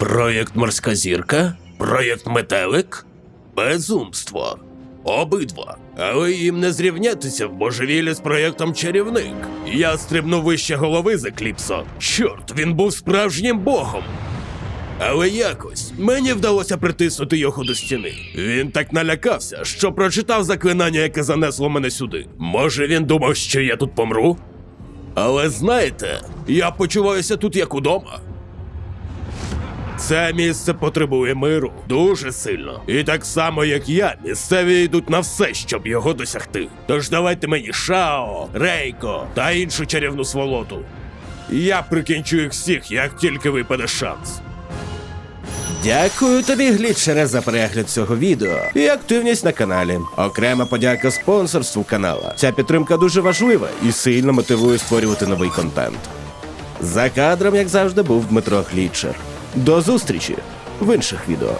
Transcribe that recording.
Проєкт Морська зірка? Проєкт Метелик? Безумство. Обидва. Але їм не зрівнятися в божевілі з проєктом Чарівник. Я стрибнув вище голови за Кліпсо. Чорт, він був справжнім богом. Але якось мені вдалося притиснути його до стіни. Він так налякався, що прочитав заклинання, яке занесло мене сюди. Може, він думав, що я тут помру? Але знаєте, я почуваюся тут як удома. Це місце потребує миру дуже сильно. І так само, як я, місцеві йдуть на все, щоб його досягти. Тож давайте мені Шао, Рейко та іншу чарівну сволоту. Я прикінчу їх всіх, як тільки випаде шанс. Дякую тобі, глітчере, за перегляд цього відео і активність на каналі. Окрема подяка спонсорству канала. Ця підтримка дуже важлива і сильно мотивує створювати новий контент. За кадром, як завжди, був Дмитро Глітчер. До зустрічі в інших відео.